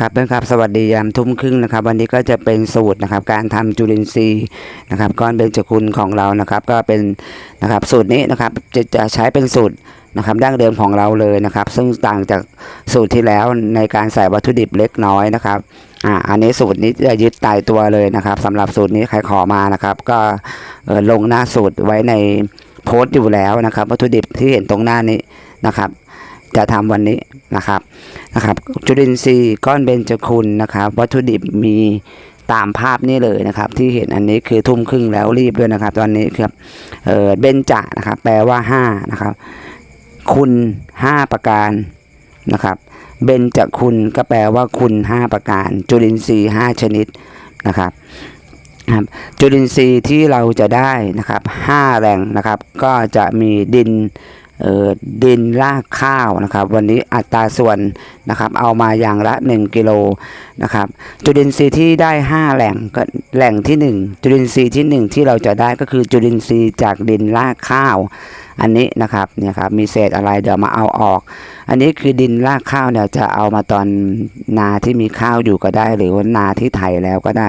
ครับเพื่อนครับสวัสดียามทุ่มครึ่งนะครับ วันนี้ก็จะเป็นสูตรนะครับ การทำจุลินทรีย์นะครับก้อนเบญจคุณของเรานะครับ ก็เป็นนะครับสูตรนี้นะครับจะจะใช้เป็นสูตรนะครับดั้งเดิมของเราเลยนะครับ ซึ่งต่างจากสูตรที่แล้วในการใส่วัตถุดิบเล็กน้อยนะครับอ่าอันนี้สูตรนี้จะยึดตายตัวเลยนะครับสำหรับสูตรนี้ใครขอมานะครับ ก็ลงหน้าสูตรไว้ในโพสต์อยู่แล้วนะครับ วัตถุดิบที่เห็นตรงหน้านี้นะครับ จะทำวันนี้นะครับนะครับ จุลินทรีย์ก้อนเบญจคุณนะครับ วัตถุดิบมีตามภาพนี้เลยนะครับ ที่เห็นอันนี้คือทุ่มครึ่งแล้วรีบด้วยนะครับ ตอนนี้ครับเออเบญจะนะครับ แปลว่าห้านะครับคุณห้าประการนะครับ เบญจคุณก็แปลว่าคุณห้าประการ จุลินทรีย์ห้าชนิดนะครับครับจุลินทรีย์ที่เราจะได้นะครับห้าแหล่งนะครับ ก็จะมีดิน ดินรากข้าวนะครับ วันนี้อัตราส่วนนะครับ เอามาอย่างละ 1 กิโลนะครับ จุลินทรีย์ที่ได้ 5 แหล่งก็แหล่งที่ 1 จุลินทรีย์ที่ 1 ที่เราจะได้ก็คือจุลินทรีย์จากดินรากข้าว อันนี้นะครับเนี่ยครับมีเศษอะไรเดี๋ยวมาเอาออก อันนี้คือดินรากข้าวเนี่ยจะเอามาตอนนาที่มีข้าวอยู่ก็ได้ หรือว่านาที่ไถแล้วก็ได้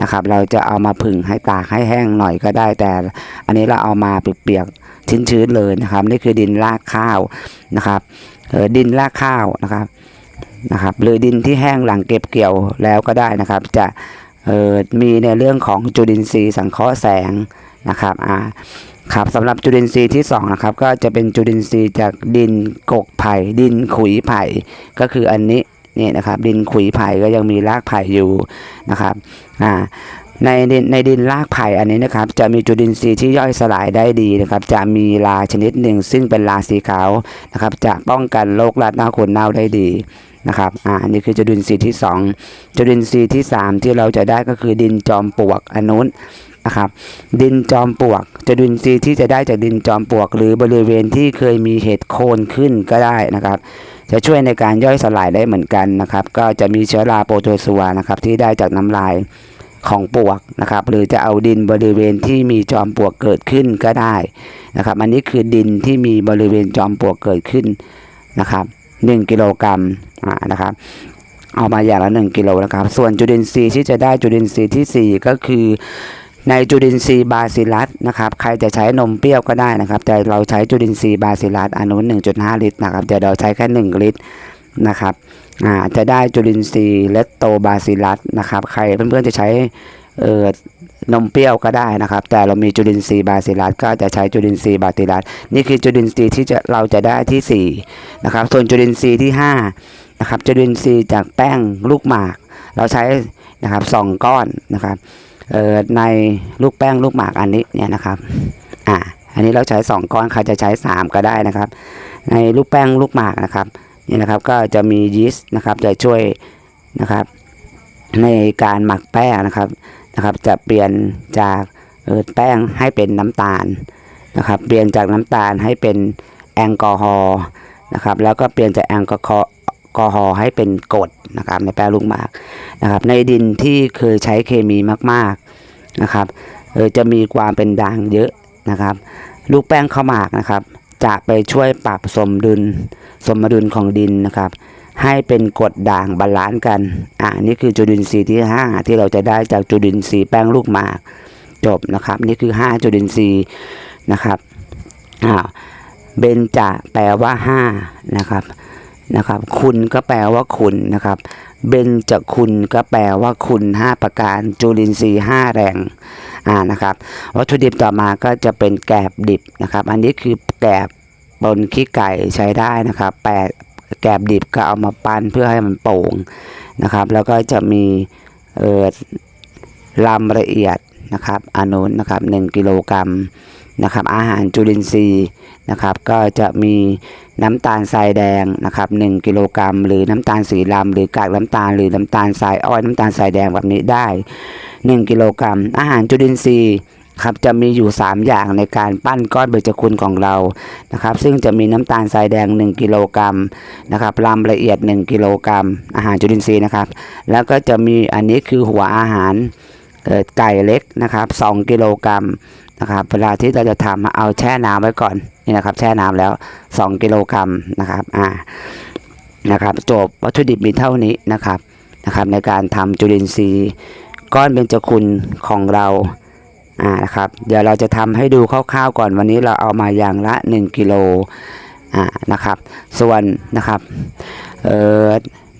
นะครับ เราจะเอามาผึ่งให้ตากให้แห้งหน่อยก็ได้ แต่อันนี้เราเอามาเปียกๆ ชื้นๆเลยนะครับ นี่คือดินรากข้าวนะครับดินรากข้าวนะครับนะครับหรือดินที่แห้งหลังเก็บเกี่ยวแล้วก็ได้นะครับ จะมีในเรื่องของจุลินทรีย์สังเคราะห์แสงนะครับอ่าครับสำหรับจุลินทรีย์ที่สองนะครับก็จะเป็นจุลินทรีย์จากดินกกไผ่ ดินขุยไผ่ ก็คืออันนี้นี่นะครับดินขุยไผ่ก็ยังมีรากไผ่อยู่นะครับอ่า ในดินในดินรากไผ่อันนี้นะครับ จะมีจุลินทรีย์ที่ย่อยสลายได้ดีนะครับ จะมีลาชนิดหนึ่ง ซึ่งเป็นลาสีขาวนะครับ จะป้องกันโรคราดหน้าคนเน่าได้ดีนะครับ อ่า อันนี้คือจุลินทรีย์ที่สองจุลินทรีย์ที่สามที่เราจะได้ก็คือดินจอมปลวกอันนู้นนะครับ ดินจอมปลวก จุลินทรีย์ที่จะได้จากดินจอมปลวก หรือบริเวณที่เคยมีเห็ดโคนขึ้นก็ได้นะครับ จะช่วยในการย่อยสลายได้เหมือนกันนะครับ ก็จะมีเชื้อราโปรโตซัวนะครับที่ได้จากน้ำลาย ของปลวกนะครับ หรือจะเอาดินบริเวณที่มีจอมปลวกเกิดขึ้นก็ได้นะครับ อันนี้คือดินที่มีบริเวณจอมปลวกเกิดขึ้นนะครับ1กิโลกรัมนะครับ เอามาอย่างละ 1 กิโลนะครับ ส่วนจุลินทรีย์ที่จะได้จุลินทรีย์ทีสี่ 4 ก็คือในจุลินทรีย์บาซิลัสนะครับ ใครจะใช้นมเปรี้ยวก็ได้นะครับ แต่เราใช้จุลินทรีย์บาซิลัสอนุ1.5 ลิตรนะครับแต่เราใช้แค่ 1 ลิตรนะครับ จะได้จุลินทรีย์เลตโตบาซิลัสนะครับ ใครเพื่อนๆจะใช้นมเปรี้ยวก็ได้นะครับ แต่เรามีจุลินทรีย์บาซิลัสก็จะใช้จุลินทรีย์บาซิลัสนี่คือจุลินทรีย์ที่จะเราจะได้ที่สี่นะครับส่วนจุลินทรีย์ที่ห้านะครับจุลินทรีย์จากแป้งลูกหมาก เราใช้นะครับสองก้อนนะครับในลูกแป้งลูกหมากอันนี้เนี่ยนะครับอ่าอันนี้เราใช้สองก้อนใครจะใช้สามก็ได้นะครับ ในลูกแป้งลูกหมากนะครับ นี่นะครับก็จะมียีสต์นะครับจะช่วยนะครับในการหมักแป้งนะครับนะครับ จะเปลี่ยนจากแป้งให้เป็นน้ำตาลนะครับ เปลี่ยนจากน้ำตาลให้เป็นแอลกอฮอล์นะครับ แล้วก็เปลี่ยนจากแอลกอฮอล์แอลกอฮอล์ให้เป็นกรดนะครับในแป้งลูกหมากนะครับ ในดินที่เคยใช้เคมีมากๆนะครับจะมีความเป็นด่างเยอะนะครับ ลูกแป้งข้าวหมากนะครับ จะไปช่วยปรับสมดุลสมดุลของดินนะครับ ให้เป็นกรดด่างบาลานซ์กัน อ่านี่คือจุลินทรีย์ที่ 5 ที่เราจะได้จากจุลินทรีย์แป้งลูกหมากจบนะครับ นี่คือ 5 จุลินทรีย์นะครับอ่าเบนจะแปลว่า 5 นะครับ นะครับ คุณก็แปลว่าคุณนะครับ เบนจะคุณก็แปลว่าคุณ 5 ประการ จุลินทรีย์5แรงอ่านะครับ วัตถุดิบต่อมาก็จะเป็นแกบดิบนะครับ อันนี้คือแกบบนขี้ไก่ใช้ได้นะครับแปดแกบดิบก็เอามาปั้นเพื่อให้มันโป่งนะครับ แล้วก็จะมีเออลำละเอียดนะครับอันนู้นนะครับ1กิโลกรัมนะครับ อาหารจุลินทรีย์ นะครับก็จะมีน้ำตาลทรายแดงนะครับ1กิโลกรัมหรือน้ำตาลสีดำหรือกากน้ำตาลหรือน้ำตาลทรายอ้อยน้ำตาลทรายแดงแบบนี้ได้ 1 กิโลกรัม อาหารจุลินทรีย์ครับจะมีอยู่ 3 อย่างในการปั้นก้อนเบญจคุณของเรานะครับ ซึ่งจะมีน้ำตาลทรายแดง 1 กิโลกรัมนะครับลำละเอียด 1 กิโลกรัม อาหารจุลินทรีย์นะครับ แล้วก็จะมีอันนี้คือหัวอาหาร ไก่เล็กนะครับ2กิโลกรัมนะครับเวลาที่เราจะทำเอาแช่น้ำไว้ก่อนนี่นะครับแช่น้ำแล้ว 2 กิโลกรัมนะครับอ่านะครับจบวัตถุดิบมีเท่านี้นะครับนะครับในการทำจุลินทรีย์ ก้อนเบญจคุณของเราอ่านะครับเดี๋ยวเราจะทำให้ดูคร่าวๆก่อนวันนี้เราเอามาอย่างละ 1 กิโลอ่านะครับส่วนนะครับเอ่อ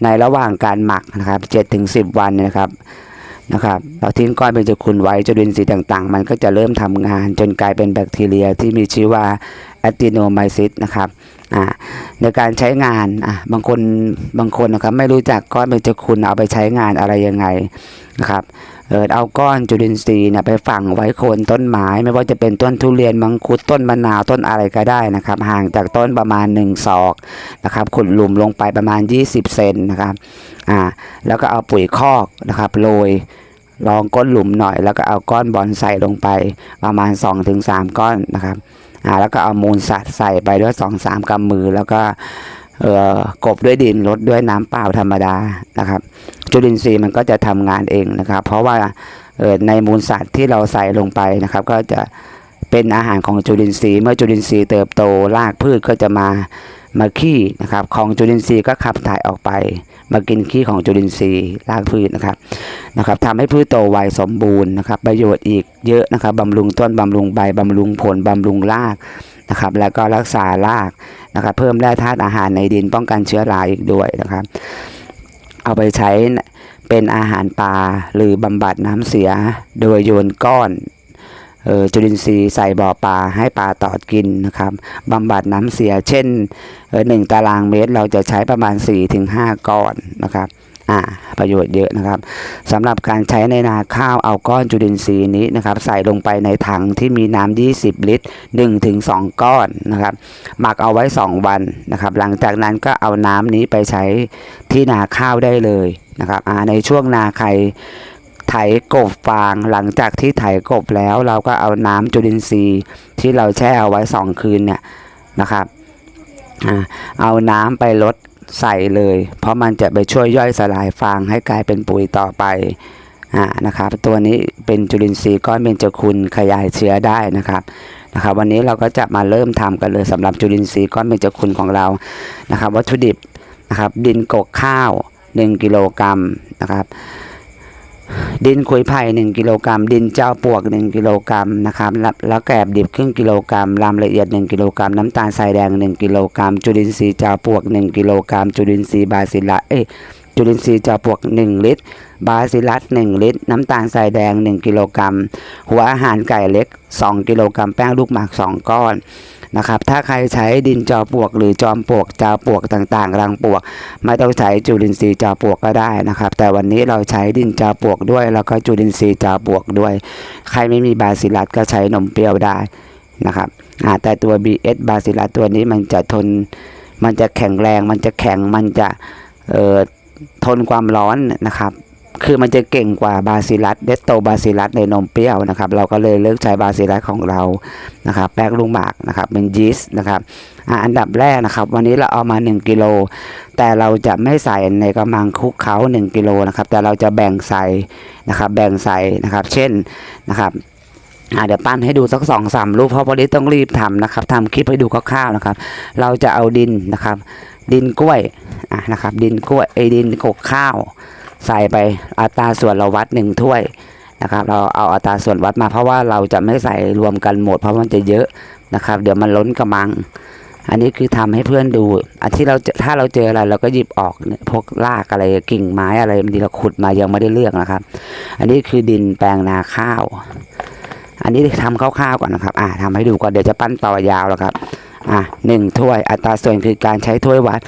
ในระหว่างการหมักนะครับ7ถึง10 วันนะครับ นะครับ เราทิ้งก้อนเบญจคุณไว้จุลินทรีย์ต่างๆ มันก็จะเริ่มทำงาน จนกลายเป็นแบคทีเรียที่มีชื่อว่าแอติโนไมซิสนะครับในการใช้งานบางคนบางคนนะครับไม่รู้จักก้อนเบญจคุณเอาไปใช้งานอะไรยังไงนะครับ อเอาก้อนจุลินทรีย์นี่ยไปฝังไว้โคนต้นไม้ ไม่ว่าจะเป็นต้นทุเรียนมังคุดต้นมะนาวต้นอะไรก็ได้นะครับ ห่างจากต้นประมาณ1ศอกนะครับขุดหลุมลงไปประมาณ 20 เซนนะครับอ่าแล้วก็เอาปุ๋ยคอกนะครับโรยรองก้นหลุมหน่อย แล้วก็เอาก้อนบอลใส่ลงไปประมาณ 2-3 ก้อนนะครับอ่าแล้วก็เอามูลสัตว์ใส่ไปด้วยสองสามกำมือแล้วก็เอ่อกบด้วยดินลดด้วยน้ำเปล่าธรรมดานะครับ จุลินทรีย์มันก็จะทำงานเองนะครับ เพราะว่าในมูลสัตว์ที่เราใส่ลงไปนะครับ ก็จะเป็นอาหารของจุลินทรีย์ เมื่อจุลินทรีย์เติบโตรากพืชก็จะมามาขี้นะครับ ของจุลินทรีย์ก็ขับถ่ายออกไป มากินขี้ของจุลินทรีย์รากพืชนะครับนะครับทำให้พืชโตไวสมบูรณ์นะครับ ประโยชน์อีกเยอะนะครับบำรุงต้นบำรุงใบบำรุงผลบำรุงรากนะครับ แล้วก็รักษารากนะครับ เพิ่มแร่ธาตุอาหารในดินป้องกันเชื้อราอีกด้วยนะครับ เอาไปใช้เป็นอาหารปลาหรือบำบัดน้ำเสีย โดยโยนก้อนออจุลินทรีย์ใส่บ่อปลาให้ปลาตอดกินนะครับบำบัดน้ำเสีย เช่นหนึ่งตารางเมตรเราจะใช้ประมาณ 4-5 ก้อนนะครับ อ่าประโยชน์เยอะนะครับสำหรับการใช้ในนาข้าวเอาก้อนจุลินทรีย์นี้นะครับ ใส่ลงไปในถังที่มีน้ำ 20 ลิตร 1-2 ก้อนนะครับ หมักเอาไว้ 2 วันนะครับ หลังจากนั้นก็เอาน้ำนี้ไปใช้ที่นาข้าวได้เลยนะครับอ่าในช่วงนาใครไถกบฟางหลังจากที่ไถกบแล้ว เราก็เอาน้ำจุลินทรีย์ที่เราแช่เอาไว้ 2 คืนเนี่ยนะครับเอาน้ำไปลด ใส่เลย เพราะมันจะไปช่วยย่อยสลายฟางให้กลายเป็นปุ๋ยต่อไปอ่านะครับตัวนี้เป็นจุลินทรีย์ก้อนเบญจคุณขยายเชื้อได้นะครับนะครับ วันนี้เราก็จะมาเริ่มทำกันเลยสำหรับจุลินทรีย์ก้อนเบญจคุณของเรานะครับ วัตถุดิบนะครับ ดินกกข้าว 1 กิโลกรัมนะครับ ดินขุยไผ่1กิโลกรัม ดินเจ้าปวก1กิโลกรัมนะครับแล้วแล้วแกบดิบครึ่งกิโลกรัมลำละเอียด1กิโลกรัม น้ำตาลทรายแดง1กิโลกรัม จุลินทรีย์เจ้าปวก1กิโลกรัม จุลินทรีย์บาซิลัสเอ้จุลินทรีย์เจ้าปวก1ลิตร บาซิลัส1ลิตร น้ำตาลทรายแดง1กิโลกรัม หัวอาหารไก่เล็ก2กิโลกรัม แป้งลูกหมาก2ก้อน นะครับ ถ้าใครใช้ดินจอปลวก หรือจอมปลวกจาปลวกต่างๆ รังปลวก ไม่ต้องใช้จุลินทรีย์จาปลวกก็ได้นะครับ แต่วันนี้เราใช้ดินจาปลวกด้วย แล้วก็จุลินทรีย์จาปลวกด้วย ใครไม่มีบาซิลัสก็ใช้นมเปรี้ยวได้นะครับแต่ตัว BS บาซิลัสตัวนี้มันจะทน มันจะแข็งแรง มันจะแข็ง มันจะเอ่อทนความร้อนนะครับ คือมันจะเก่งกว่าบาซิลัสเดสโตบาซิลัสในนมเปรี้ยวนะครับ เราก็เลยเลือกใช้บาซิลัสของเรานะครับ แป้งลูกหมากนะครับ เป็นยีสต์นะครับอันดับแรกนะครับ วันนี้เราเอามา 1กิโลแต่เราจะไม่ใส่ในกระมังคลุกเขา1กิโลนะครับ แต่เราจะแบ่งใส่นะครับ แบ่งใส่นะครับ เช่นนะครับเดี๋ยวปั้นให้ดูสักสองสามรูปเพราะวันนี้ต้องรีบทำนะครับทำคลิปให้ดูคร่าวๆนะครับ เราจะเอาดินนะครับ ดินกล้วยนะครับ ดินกล้วยไอ้ดินกกข้าว ใส่ไปอัตราส่วนเราวัดหนึ่งถ้วยนะครับ เราเอาอัตราส่วนวัดมาเพราะว่าเราจะไม่ใส่รวมกันหมด เพราะมันจะเยอะนะครับ เดี๋ยวมันล้นกระมัง อันนี้คือทำให้เพื่อนดูอันที่เราถ้าเราเจออะไรเราก็หยิบออกพวกรากอะไรกิ่งไม้อะไรบางทีเราขุดมายังไม่ได้เลือกนะครับ อันนี้คือดินแปลงนาข้าว อันนี้ทำคร่าวๆก่อนนะครับ อ่าทำให้ดูก่อนเดี๋ยวจะปั้นต่อยาวแล้วครับ อะหนึ่งถ้วยอัตราส่วนคือการใช้ถ้วยวัด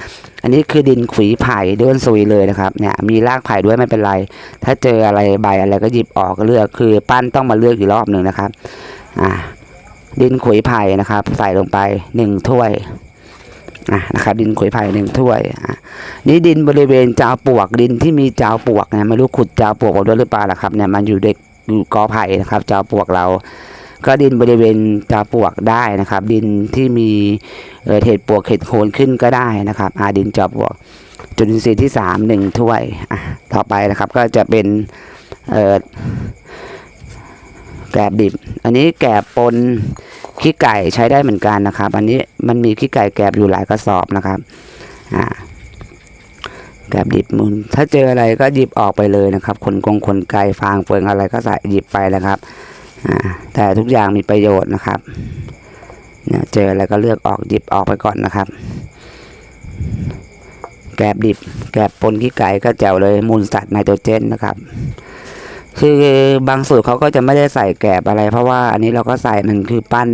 อันนี้คือดินขุยไผ่ด้วนซุยเลยนะครับเนี่ยมีรากไผ่ด้วยไม่เป็นไร ถ้าเจออะไรใบอะไรก็หยิบออกเลือกคือปั้นต้องมาเลือกอีกรอบหนึ่งนะครับอะดินขุยไผ่นะครับ ใส่ลงไปหนึ่งถ้วยอะนะครับดินขุยไผ่หนึ่งถ้วยอะนี่ดินบริเวณจาวปวกดินที่มีจาวปวกเนี่ยไม่รู้ขุดจาวปวกออกด้วยหรือเปล่านะครับเนี่ยมันอยู่เด็กอยู่กอไผ่นะครับจาวปวกเรา ก็ดินบริเวณจาปลวกได้นะครับ ดินที่มีเห็ดปลวกเห็ดโคนขึ้นก็ได้นะครับอาดินจาวปลวก จุลินทรีย์ที่สามหนึ่งถ้วยต่อไปนะครับก็จะเป็นแกลบดิบ อันนี้แกลบปนขี้ไก่ใช้ได้เหมือนกันนะครับ อันนี้มันมีขี้ไก่แกลบอยู่หลายกระสอบนะครับอ่าแกบดิบมุนถ้าเจออะไรก็หยิบออกไปเลยนะครับคนกงคนไกลฟางเฟืองอะไรก็ใส่หยิบไปนะครับ แต่ทุกอย่างมีประโยชน์นะครับเนี่ยเจออะไรก็เลือกออกหยิบออกไปก่อนนะครับ แกบดิบ แกบปนขี้ไก่ก็แจ๋วเลยมูลสัตว์ไนโตรเจนนะครับ คือบางสูตรเขาก็จะไม่ได้ใส่แกบอะไร เพราะว่าอันนี้เราก็ใส่มันคือปั้น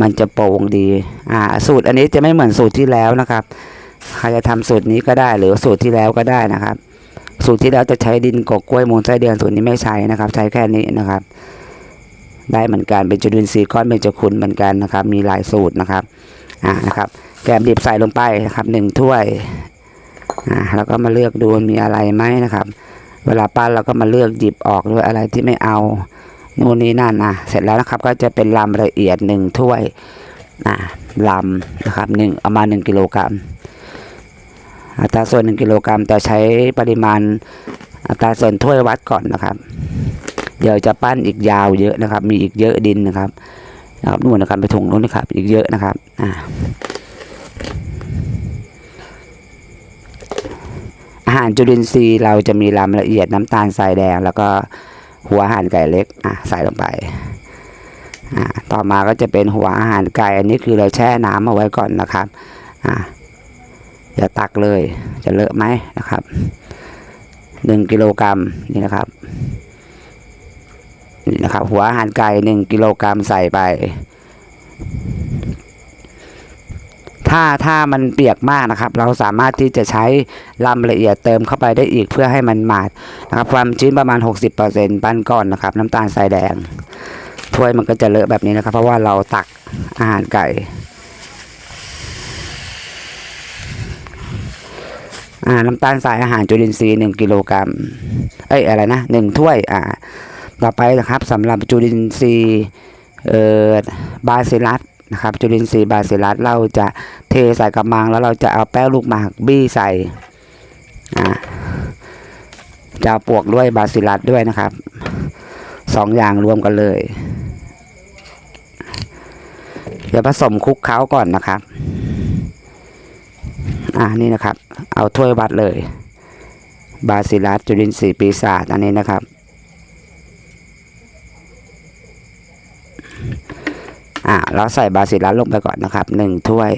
มันจะโป่งดี อ่า สูตรอันนี้จะไม่เหมือนสูตรที่แล้วนะครับใครจะทำสูตรนี้ก็ได้หรือสูตรที่แล้วก็ได้นะครับ สูตรที่แล้วจะใช้ดินกบกล้วยมูลไส้เดือนสูตรนี้ไม่ใช้นะครับ ใช้แค่นี้นะครับ ได้เหมือนกันเป็นจุลินทรีย์ก้อนเป็นจุคุณเหมือนกันนะครับ มีหลายสูตรนะครับอ่านะครับแกมดิบใส่ลงไปนะครับหนึ่งถ้วยอ่าแล้วก็มาเลือกดูมีอะไรไหมนะครับ เวลาปั้นเราก็มาเลือกหยิบออกด้วยอะไรที่ไม่เอานู่นนี่นั่นอะเสร็จแล้วนะครับก็จะเป็นลำละเอียดหนึ่งถ้วยอ่าลำนะครับหนึ่งเอามาหนึ่งกิโลกรัมอัตราส่วนหนึ่งกิโลกรัมแต่ใช้ปริมาณอัตราส่วนถ้วยวัดก่อนนะครับ เดี๋ยวจะปั้นอีกยาวเยอะนะครับ มีอีกเยอะดินนะครับนะครับนู่นนะครับไปถุงนู้นนะครับ อีกเยอะนะครับอ่าอาหารจุลินทรีย์เราจะมีลำละเอียดน้ำตาลทรายแดง แล้วก็หัวอาหารไก่เล็กอะใส่ลงไปอ่าต่อมาก็จะเป็นหัวอาหารไก่อันนี้คือเราแช่น้ำเอาไว้ก่อนนะครับอ่าอย่าตักเลยจะเลอะไหมนะครับหนึ่งกิโลกรัมนี่นะครับ นี่นะครับ หัวอาหารไก่หนึ่งกิโลกรัมใส่ไป ถ้าถ้ามันเปียกมากนะครับ เราสามารถที่จะใช้ลำละเอียดเติมเข้าไปได้อีกเพื่อให้มันหมาดนะครับ ความชื้นประมาณ 60%ปั้นก้อนนะครับ น้ำตาลทรายแดง ถ้วยมันก็จะเลอะแบบนี้นะครับ เพราะว่าเราตักอาหารไก่อ่าน้ำตาลทรายอาหารจุลินทรีย์หนึ่งกิโลกรัมเอ้ยอะไรนะหนึ่งถ้วยอ่า ต่อไปนะครับสำหรับจุลินทรีย์เอ่อบาซิลัสนะครับจุลินทรีย์บาซิลัสเราจะเทใส่กระมังแล้วเราจะเอาแป้งลูกหมากบี้ใส่จะเอาปวกด้วยบาซิลัสด้วยนะครับสองอย่างรวมกันเลย เดี๋ยวผสมคลุกเคล้าก่อนนะครับ อ่านี่นะครับ เอาถ้วยวัดเลย บาซิลัสจุลินทรีย์ปีศาจอันนี้นะครับ อ่าเราใส่บาซิลัสลงไปก่อนนะครับหนึ่งถ้วย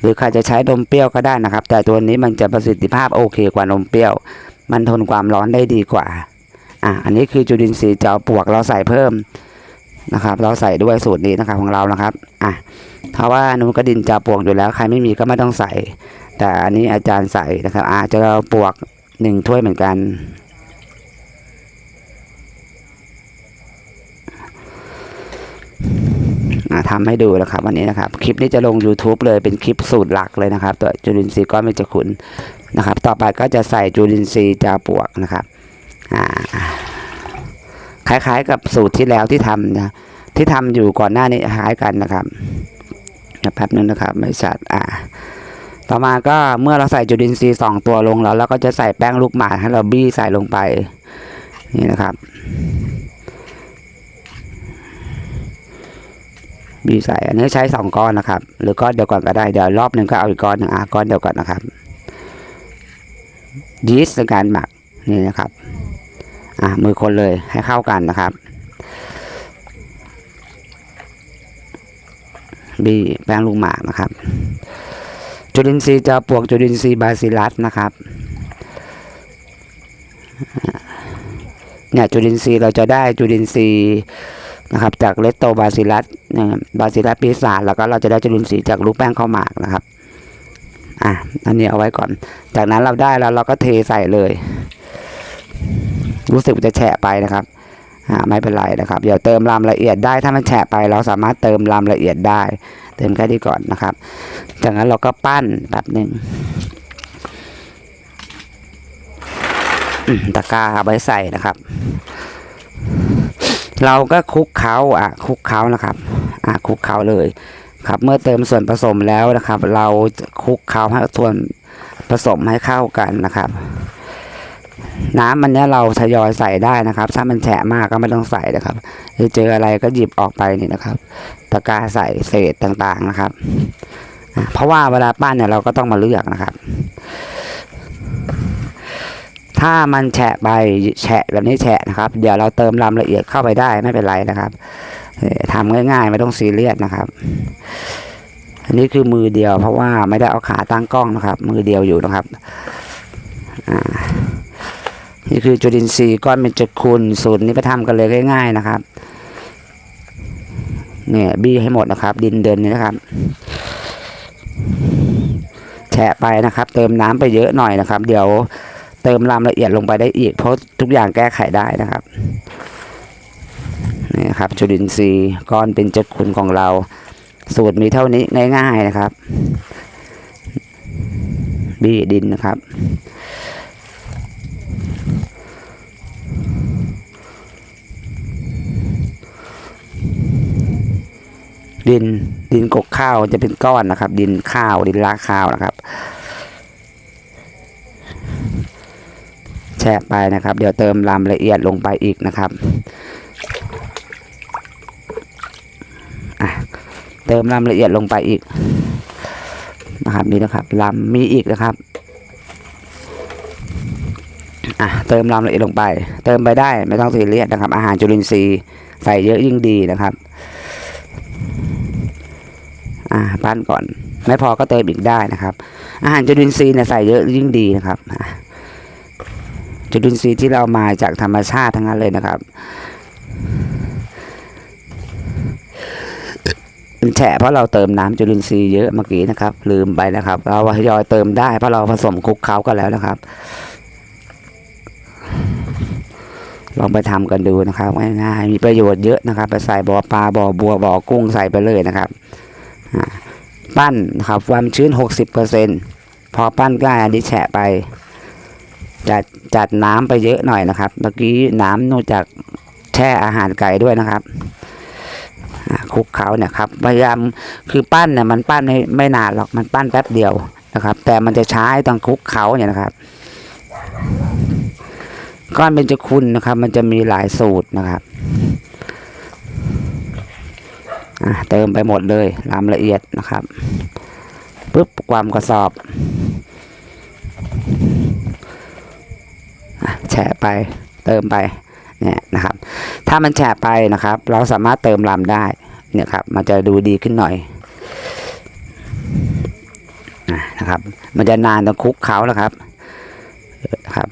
หรือใครจะใช้นมเปรี้ยวก็ได้นะครับ แต่ตัวนี้มันจะประสิทธิภาพโอเคกว่านมเปรี้ยว มันทนความร้อนได้ดีกว่าอ่าอันนี้คือจุลินทรีย์เจ้าปวกเราใส่เพิ่มนะครับ เราใส่ด้วยสูตรนี้นะครับของเรานะครับอะถ้าว่านูนกระดินจะปวกอยู่แล้ว ใครไม่มีก็ไม่ต้องใส่ แต่อันนี้อาจารย์ใส่นะครับอาจจะเราปวกหนึ่งถ้วยเหมือนกัน อ่าทำให้ดูนะครับวันนี้นะครับคลิปนี้จะลง YouTube เลยเป็นคลิปสูตรหลักเลยนะครับ ตัวจุลินทรีย์ก้อนเมจขุนนะครับ ต่อไปก็จะใส่จุลินทรีย์จาปวกนะครับคล้ายๆกับสูตรที่แล้วที่ทำนะที่ทำอยู่ก่อนหน้านี้คล้ายกันนะครับแป๊บนึงนะครับไม่ชัดอ่า ต่อมาก็เมื่อเราใส่จุลินทรีย์สองตัวลงแล้วเราก็จะใส่แป้งลูกหมาให้เราบี้ใส่ลงไปนี่นะครับ บีใส่อันนี้ใช้สองก้อนนะครับ หรือก้อนเดียวก่อนก็ได้เดี๋ยวรอบหนึ่งก็เอาอีกก้อนหนึ่งอะก้อนเดียวก่อนนะครับยีสต์ในการหมักนี่นะครับ อะมือคนเลยให้เข้ากันนะครับบีแป้งลูกหมากนะครับ จุลินทรีย์จะปลวกจุลินทรีย์บาซิลัสนะครับเนี่ยจุลินทรีย์เราจะได้จุลินทรีย์ นะครับ จากเลตโตบาซิลัสนะครับาซิลัสปีศาจแล้วก็เราจะได้จุลินทรีย์จากลูกแป้งข้าวหมากนะครับอะอันนี้เอาไว้ก่อน จากนั้นเราได้แล้วเราก็เทใส่เลย รู้สึกจะแฉะไปนะครับอ่าไม่เป็นไรนะครับเดี๋ยวเติมรามละเอียดได้ถ้ามันแฉะไป เราสามารถเติมรามละเอียดได้ เติมแค่นี้ก่อนนะครับ จากนั้นเราก็ปั้นแบบหนึ่งตะกร้าเอาไว้ใส่นะครับ เราก็คลุกเคล้าอะคลุกเคล้านะครับ อะคลุกเคล้าเลยครับ เมื่อเติมส่วนผสมแล้วนะครับ เราคลุกเคล้าให้ส่วนผสมให้เข้ากันนะครับ น้ำมันเนี้ยเราทยอยใส่ได้นะครับ ถ้ามันแฉะมากก็ไม่ต้องใส่นะครับหรือเจออะไรก็หยิบออกไปนี่นะครับตะก้าใส่เศษต่างๆนะครับ เพราะว่าเวลาปั้นเนี่ยเราก็ต้องมาเลือกนะครับ ถ้ามันแฉะไปแฉะแบบนี้แฉะนะครับ เดี๋ยวเราเติมรายละเอียดเข้าไปได้ไม่เป็นไรนะครับทำง่ายๆไม่ต้องซีเรียสนะครับ อันนี้คือมือเดียวเพราะว่าไม่ได้เอาขาตั้งกล้องนะครับ มือเดียวอยู่นะครับนี่คือจุลินทรีย์ก้อนเป็นจุคุณสูตรนี้ไปทำกันเลยง่าย ๆนะครับเนี่ยบี้ให้หมดนะครับ ดินเดินนี้นะครับ แฉะไปนะครับ เติมน้ำไปเยอะหน่อยนะครับ เดี๋ยว เติมรามละเอียดลงไปได้อีก เพราะทุกอย่างแก้ไขได้นะครับนี่ครับจุลินทรีย์ก้อนเป็นจุคุณของเรา สูตรมีเท่านี้ง่ายๆนะครับ บี้ดินนะครับดินดินกกข้าวจะเป็นก้อนนะครับ ดินข้าวดินลากข้าวนะครับ แช่ไปนะครับ เดี๋ยวเติมรามละเอียดลงไปอีกนะครับอะเติมรามละเอียดลงไปอีกนะครับนี่นะครับรามมีอีกนะครับอะเติมรามละเอียดลงไป เติมไปได้ไม่ต้องซีเรียสนะครับ อาหารจุลินทรีย์ใส่เยอะยิ่งดีนะครับอ่าปั้นก่อน ไม่พอก็เติมอีกได้นะครับ อาหารจุลินทรีย์เนี่ยใส่เยอะยิ่งดีนะครับ จุลินทรีย์ที่เรามาจากธรรมชาติทั้งนั้นเลยนะครับมันแฉะเพราะเราเติมน้ำจุลินทรีย์เยอะเมื่อกี้นะครับ ลืมไปนะครับ เราทยอยเติมได้เพราะเราผสมคลุกเคล้ากันแล้วนะครับ ลองไปทำกันดูนะครับง่ายๆมีประโยชน์เยอะนะครับ ไปใส่บ่อปลาบ่อบัวบ่อกุ้งใส่ไปเลยนะครับปั้นนะครับ ความชื้น60%พอปั้นใกล้อันนี้แฉะไป จัดจัดน้ำไปเยอะหน่อยนะครับ เมื่อกี้น้ำนอกจากแช่อาหารไก่ด้วยนะครับคลุกเขาเนี่ยครับพยายามคือปั้นเนี่ยมันปั้นไม่ไม่นานหรอกมันปั้นแป๊บเดียวนะครับ แต่มันจะใช้ตอนคลุกเขาเนี่ยนะครับก้อนเบญจคุณนะครับ มันจะมีหลายสูตรนะครับเติมไปหมดเลยรามละเอียดนะครับปุ๊บความกระสอบอะ แฉะไปเติมไปเนี่ยนะครับ ถ้ามันแฉะไปนะครับ เราสามารถเติมรามได้เนี่ยครับ มันจะดูดีขึ้นหน่อยนะครับ มันจะนานต้องคุกเขาแล้วครับครับ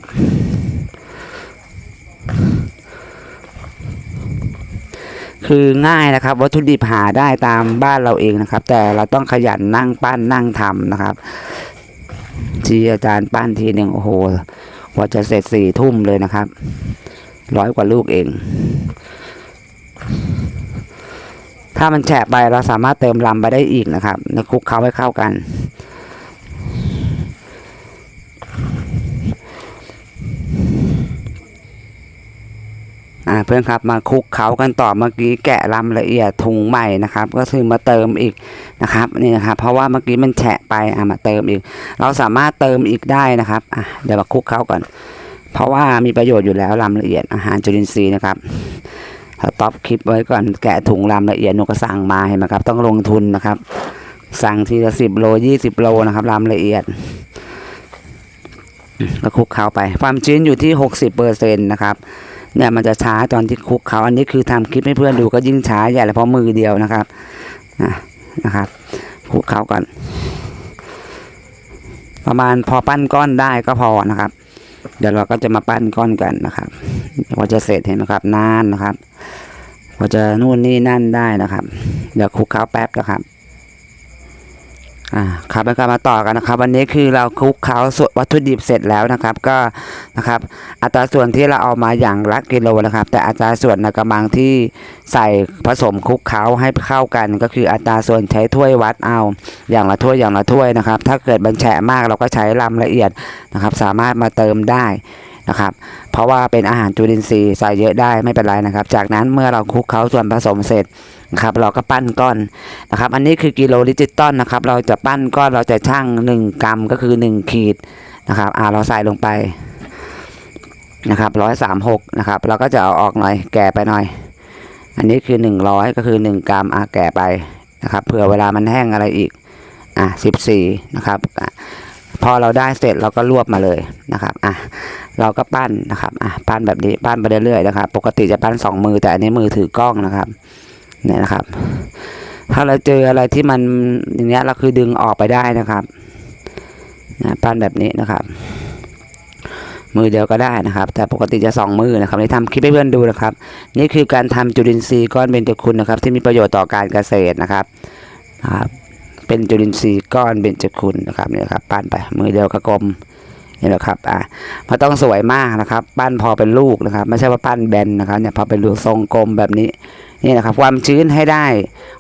คือง่ายนะครับ วัตถุดิบหาได้ตามบ้านเราเองนะครับ แต่เราต้องขยันนั่งปั้นนั่งทำนะครับ ที่อาจารย์ปั้นทีหนึ่งโอ้โห กว่าจะเสร็จสี่ทุ่มเลยนะครับ ร้อยกว่าลูกเอง ถ้ามันแฉะไปเราสามารถเติมลำไปได้อีกนะครับ ในคุกเขาให้เข้ากัน อ่าเพื่อนครับมาคลุกเขากันต่อเมื่อกี้แกะลำละเอียดถุงใหม่นะครับ ก็คือมาเติมอีกนะครับนี่นะครับเพราะว่าเมื่อกี้มันแฉะไปอ่ามาเติมอีก เราสามารถเติมอีกได้นะครับอะเดี๋ยวมาคลุกเขาก่อน เพราะว่ามีประโยชน์อยู่แล้วลำละเอียดอาหารจุลินทรีย์นะครับสต็อปคลิปไว้ก่อนแกะถุงลำละเอียดหนูก็สั่งมาเห็นไหมครับ ต้องลงทุนนะครับ สั่งทีละสิบโลยี่สิบโลนะครับลำละเอียดก็คลุกเขาไป ความชื้นอยู่ที่หกสิบเปอร์เซ็นต์นะครับ เนี่ยมันจะช้าตอนที่คุกเขาอันนี้คือทำคลิปให้เพื่อนดูก็ยิ่งช้าใหญ่เลยเพราะมือเดียวนะครับอะนะครับคุกเขาก่อน ประมาณพอปั้นก้อนได้ก็พอนะครับ เดี๋ยวเราก็จะมาปั้นก้อนกันนะครับว่าจะเสร็จเห็นไหมครับนานนะครับว่าจะนู่นนี่นั่นได้นะครับ เดี๋ยวคุกเขาแป๊บนะครับ อ่าครับแล้วก็มาต่อกันนะครับ วันนี้คือเราคลุกเคล้าส่วนวัตถุดิบเสร็จแล้วนะครับ ก็นะครับ อัตราส่วนที่เราเอามาอย่างละกิโลนะครับ แต่อัตราส่วนในกระมังที่ใส่ผสมคลุกเคล้าให้เข้ากัน ก็คืออัตราส่วนใช้ถ้วยวัดเอา อย่างละถ้วยอย่างละถ้วยนะครับ ถ้าเกิดมันแฉะมากเราก็ใช้ลำละเอียดนะครับ สามารถมาเติมได้ นะครับเพราะว่าเป็นอาหารจุลินทรีย์ใส่เยอะได้ไม่เป็นไรนะครับ จากนั้นเมื่อเราคลุกเคล้าส่วนผสมเสร็จนะครับเราก็ปั้นก้อนนะครับอันนี้คือกิโลดิจิตอลนะครับเราจะปั้นก้อนเราจะชั่ง 1 กรัมก็คือ 1 ขีดนะครับอ่าเราใส่ลงไปนะครับร้อยสามหกนะครับเราก็จะเอาออกหน่อยแก่ไปหน่อย อันนี้คือหนึ่งร้อยก็คือหนึ่งกรัมอะแก่ไปนะครับเผื่อเวลามันแห้งอะไรอีกอะสิบสี่นะครับ พอเราได้เสร็จเราก็รวบมาเลยนะครับอะเราก็ปั้นนะครับอะปั้นแบบนี้ปั้นไปเรื่อยๆนะครับ ปกติจะปั้นสองมือแต่อันนี้มือถือกล้องนะครับเนี่ยนะครับ ถ้าเราเจออะไรที่มันอย่างเงี้ยเราคือดึงออกไปได้นะครับนะปั้นแบบนี้นะครับ มือเดียวก็ได้นะครับ แต่ปกติจะสองมือนะครับนี่ทำคลิปให้เพื่อนดูนะครับ นี่คือการทำจุลินทรีย์ก้อนเบญจคุณนะครับ ที่มีประโยชน์ต่อการเกษตรนะครับนะครับ เป็นจุลินทรีย์ก้อนเบญจคุณนะครับเนี่ยครับปั้นไปมือเดียวก็กลมนี่แหละครับอะมันต้องสวยมากนะครับ ปั้นพอเป็นลูกนะครับ ไม่ใช่ว่าปั้นแบนนะครับเนี่ยพอเป็นลูกทรงกลมแบบนี้นี่นะครับความชื้นให้ได้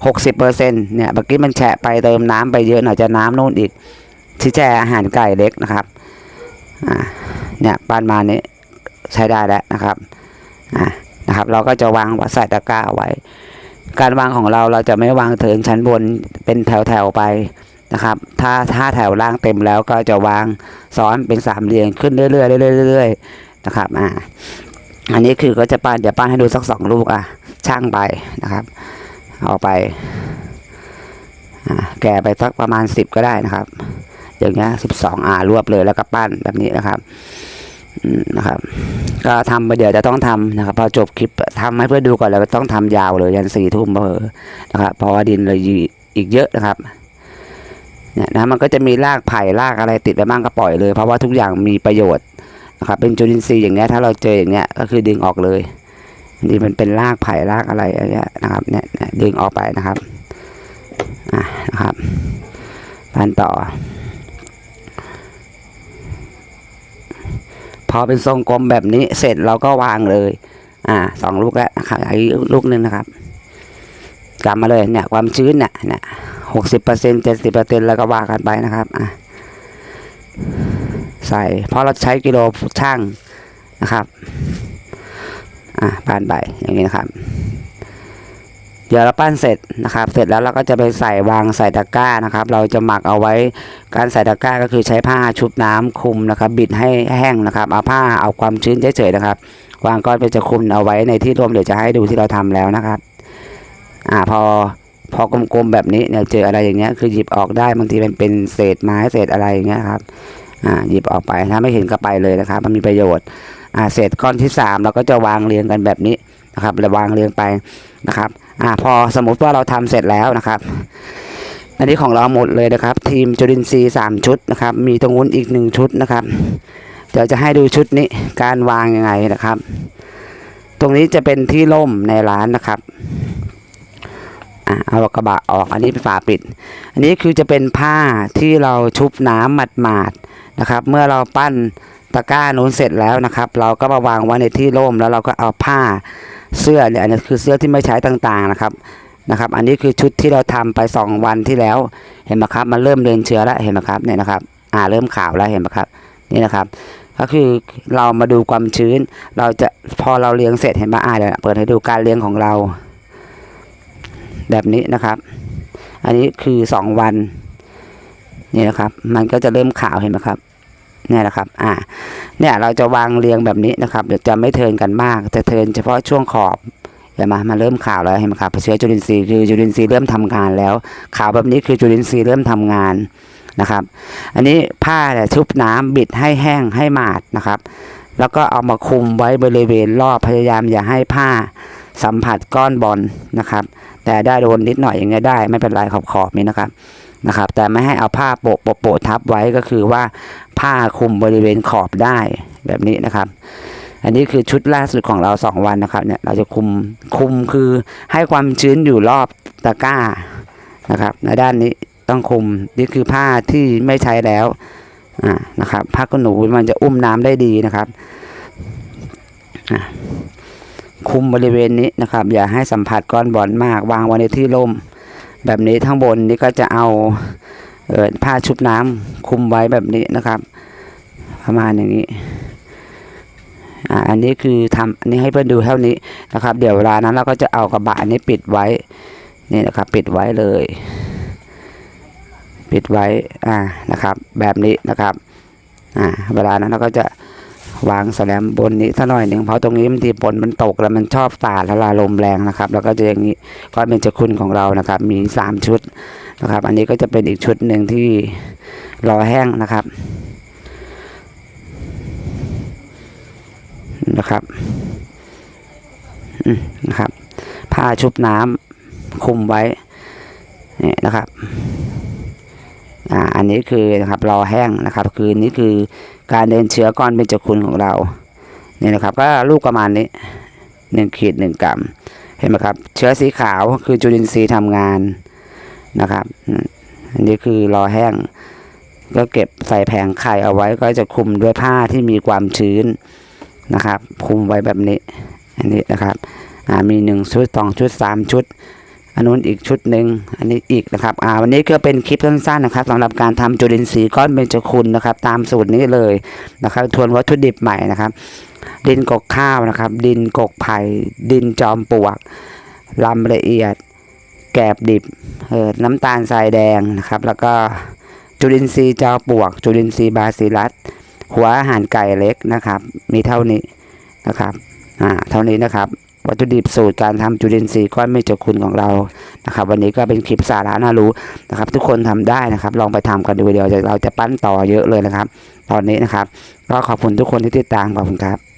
หกสิบเปอร์เซ็นต์เนี่ยเมื่อกี้มันแฉะไปเติมน้ำไปเยอะหน่อยจะน้ำนู่นอีกที่แช่อาหารไก่เล็กนะครับอ่าเนี่ยปั้นมานี้ใช้ได้แล้วนะครับอ่านะครับ เราก็จะวางใส่ตะกร้าไว้ การวางของเราเราจะไม่วางเถินชั้นบนเป็นแถวๆไปนะครับ ถ้าถ้าแถวล่างเต็มแล้วก็จะวางซ้อนเป็นสามเหลี่ยมขึ้นเรื่อยๆเรื่อยๆเรื่อยนะครับอ่าอันนี้คือก็จะปั้นเดี๋ยวปั้นให้ดูสักสองลูกอะช่างไปนะครับ เอาไปแก่ไปสักประมาณสิบก็ได้นะครับ อย่างเงี้ยสิบสองอ่ารวบเลยแล้วก็ปั้นแบบนี้นะครับ นะครับก็ทำไปเดี๋ยวจะต้องทำนะครับพอจบคลิปทำให้เพื่อนดูก่อนแล้วก็ต้องทำยาวเลยยันสี่ทุ่มเพอนะครับเพราะว่าดินเลยอีกเยอะนะครับเนี่ยนะมันก็จะมีรากไผ่รากอะไรติดไปบ้างก็ปล่อยเลย เพราะว่าทุกอย่างมีประโยชน์นะครับเป็นจุลินทรีย์อย่างเงี้ยถ้าเราเจออย่างเงี้ยก็คือดึงออกเลยนี่มันเป็นรากไผ่รากอะไรอย่างเงี้ยนะครับเนี่ยเนี่ยดึงออกไปนะครับอะนะครับพันต่อ พอเป็นทรงกลมแบบนี้เสร็จเราก็วางเลย อ่าสองลูกแล้วนะครับอีกลูกหนึ่งนะครับกลับมาเลยเนี่ยความชื้นเนี่ยเนี่ยหกสิบเปอร์เซ็นเจ็ดสิบเปอร์เซ็นแล้วก็ว่ากันไปนะครับอะใส่เพราะเราใช้กิโลช่างนะครับ อะผ่านไปอย่างนี้นะครับ เดี๋ยวเราปั้นเสร็จนะครับ เสร็จแล้วเราก็จะไปใส่วางใส่ตะกร้านะครับ เราจะหมักเอาไว้การใส่ตะกร้าก็คือใช้ผ้าชุบน้ำคลุมนะครับ บิดให้แห้งนะครับ เอาผ้าเอาความชื้นเฉยๆนะครับ วางก้อนเป็นจะคลุมเอาไว้ในที่ร่มเดี๋ยวจะให้ดูที่เราทำแล้วนะครับ อ่าพอพอกลมๆแบบนี้เนี่ยเจออะไรอย่างเงี้ยคือหยิบออกได้บางทีมันเป็นเศษไม้เศษอะไรอย่างเงี้ยครับอ่าหยิบออกไปถ้าไม่เห็นก็ไปเลยนะครับ มันมีประโยชน์อ่าเศษก้อนที่สามเราก็จะวางเรียงกันแบบนี้นะครับเราวางเรียงไปนะครับ อ่าพอสมมุติว่าเราทำเสร็จแล้วนะครับอันนี้ของเราหมดเลยนะครับ ทีมจุลินทรีย์สามชุดนะครับ มีตรงนู้นอีกหนึ่งชุดนะครับ เดี๋ยวจะให้ดูชุดนี้การวางยังไงนะครับ ตรงนี้จะเป็นที่ร่มในร้านนะครับอะเอากระบะออกอันนี้เป็นฝาปิด อันนี้คือจะเป็นผ้าที่เราชุบน้ำหมาดๆนะครับ เมื่อเราปั้นตะกร้านู้นเสร็จแล้วนะครับ เราก็มาวางไว้ในที่ร่มแล้วเราก็เอาผ้า เสื้อเนี่ยอันนี้คือเสื้อที่ไม่ใช้ต่างๆนะครับนะครับ อันนี้คือชุดที่เราทำไป 2 วันที่แล้วเห็นไหมครับ มันเริ่มเรียนเชื้อแล้วเห็นไหมครับเนี่ยนะครับ อ่าเริ่มขาวแล้วเห็นไหมครับนี่นะครับ ก็คือเรามาดูความชื้น เราจะพอเราเลี้ยงเสร็จเห็นไหมอ่าเดี๋ยวเปิดให้ดูการเลี้ยงของเรา แบบนี้นะครับ อันนี้คือ 2 วันนี่นะครับ มันก็จะเริ่มขาวเห็นไหมครับ เนี่ยนะครับอ่าเนี่ยเราจะวางเรียงแบบนี้นะครับเดี๋ยวจะไม่เทินกันมากจะเทินเฉพาะช่วงขอบเห็นไหมมันเริ่มขาวแล้วเห็นไหมครับเชื้อจุลินทรีย์คือจุลินทรีย์เริ่มทำงานแล้ว ขาวแบบนี้คือจุลินทรีย์เริ่มทำงานนะครับ อันนี้ผ้าเนี่ยชุบน้ำบิดให้แห้งให้หมาดนะครับ แล้วก็เอามาคุมไว้บริเวณรอบพยายามอย่าให้ผ้าสัมผัสก้อนบอลนะครับ แต่ได้โดนนิดหน่อยอย่างเงี้ยได้ไม่เป็นไรขอบขอบนี้นะครับ นะครับ แต่ไม่ให้เอาผ้าโปะโปะโปะทับไว้ก็คือว่าผ้าคลุมบริเวณขอบได้แบบนี้นะครับ อันนี้คือชุดล่าสุดของเราสองวันนะครับเนี่ยเราจะคุมคุมคือให้ความชื้นอยู่รอบตะกร้านะครับในด้านนี้ต้องคุมนี่คือผ้าที่ไม่ใช้แล้วอ่านะครับผ้าขนหนูมันจะอุ้มน้ำได้ดีนะครับคุมบริเวณนี้นะครับ อย่าให้สัมผัสก้อนบอลมาก วางไว้ในที่ร่ม แบบนี้ทั้างบนนี่ก็จะเอาเออผ้าชุบน้ำคุมไว้แบบนี้นะครับ ประมาณอย่างนี้อ่าอันนี้คือทำอันนี้ให้เพื่อนดูเท่านี้นะครับ เดี๋ยวเวลานั้นเราก็จะเอากระบะอันนี้ปิดไว้นี่นะครับ ปิดไว้เลย ปิดไว้อ่านะครับ แบบนี้นะครับอ่าเวลานั้นเราก็จะ วางแสลมบนนี้ถ้าหน่อยหนึ่งเพราะตรงนี้มันทีฝนมันตกแล้วมันชอบสาดแล้วลาลมแรงนะครับ แล้วก็จะอย่างนี้ก้อนเบญจคุณของเรานะครับ มีสามชุดนะครับ อันนี้ก็จะเป็นอีกชุดหนึ่งที่รอแห้งนะครับนะครับอืมนะครับ ผ้าชุบน้ำคุมไว้นี่นะครับอ่าอันนี้คือนะครับรอแห้งนะครับ คือนี่คือ การเดินเชื้อก้อนเบญจคุณของเราเนี่ยนะครับ ก็ลูกประมาณนี้หนึ่งขีดหนึ่งกรัมเห็นไหมครับ เชื้อสีขาวคือจุลินทรีย์ทำงานนะครับอันนี้คือรอแห้ง ก็เก็บใส่แผงไข่เอาไว้ก็จะคุมด้วยผ้าที่มีความชื้นนะครับ คุมไว้แบบนี้ อันนี้นะครับมีหนึ่งชุดสองชุดสามชุด อันนู้นอีกชุดหนึ่งอันนี้อีกนะครับอ่าวันนี้ก็เป็นคลิปสั้นๆนะครับสำหรับการทำจุลินทรีย์ก้อนเบญจคุณนะครับ ตามสูตรนี้เลยนะครับ ทวนวัตถุดิบใหม่นะครับ ดินกกข้าวนะครับ ดินกกไผ่ดินจอมปลวกลำละเอียด แกบดิบเออน้ำตาลทรายแดงนะครับ แล้วก็จุลินทรีย์จอปลวก จุลินทรีย์บาซิลัสหัวอาหารไก่เล็กนะครับ มีเท่านี้นะครับอ่าเท่านี้นะครับ วัตถุดิบสูตรการทำจุลินทรีย์ก้อนเมฆคุณของเรานะครับ วันนี้ก็เป็นคลิปสาระน่ารู้นะครับ ทุกคนทำได้นะครับ ลองไปทำกันดูเดียวเราจะปั้นต่อเยอะเลยนะครับ ตอนนี้นะครับ ก็ขอบคุณทุกคนที่ติดตามขอบคุณครับ